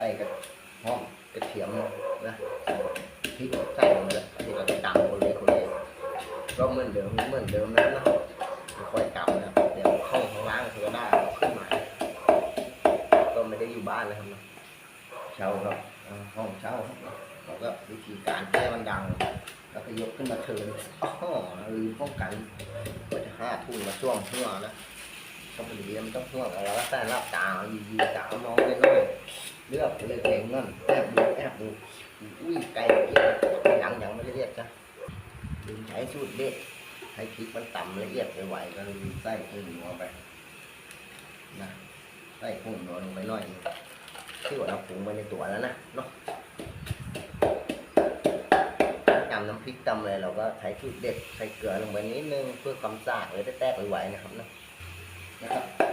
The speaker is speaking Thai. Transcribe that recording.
ใส่กับหอมกระเทียมนะพริกใส่ลงเลยที่เราจะตำคนเลยคนเลยก็เหมือนเดิมเหมือนเดิมนะเนาะค่อยตำนะเดี๋ยวเข้าข้างล่างก็ได้เอาขึ้นมาก็ไม่ได้อยู่บ้านเลยครับเนะเช่าครับห้องเช่าเราก็วิธีการแก้มันดัง แล้วก็ยกขึ้นมาเทินอ๋อลืมป้องกันก็จะห้าทุ่มมาช่วงหัวนะต้องเรียนต้องห่วงอะไรแล้วแต่รับตาอยู่ยู่ตามองเลยน้อย เลือกเลยเก่งนั่นแอบดูแอบดูอุ้ยไกลเกียร์หลังยังไม่ได้เรียกจ้ะลืมใช้สูตรเด็ดให้พริกมันต่ำละเอียดไปไหวก็ลืมใส่ขึ้นหัวไปนะใส่พุ่งหัวลงไปหน่อยที่ว่าเราปรุงไปในตัวแล้วนะเนาะตำน้ำพริกตำอะไรเราก็ใช้สูตรเด็ดใส่เกลือลงไปนิดนึงเพื่อความสะอาดเลยแตกๆไวๆนะครับนะนะครับ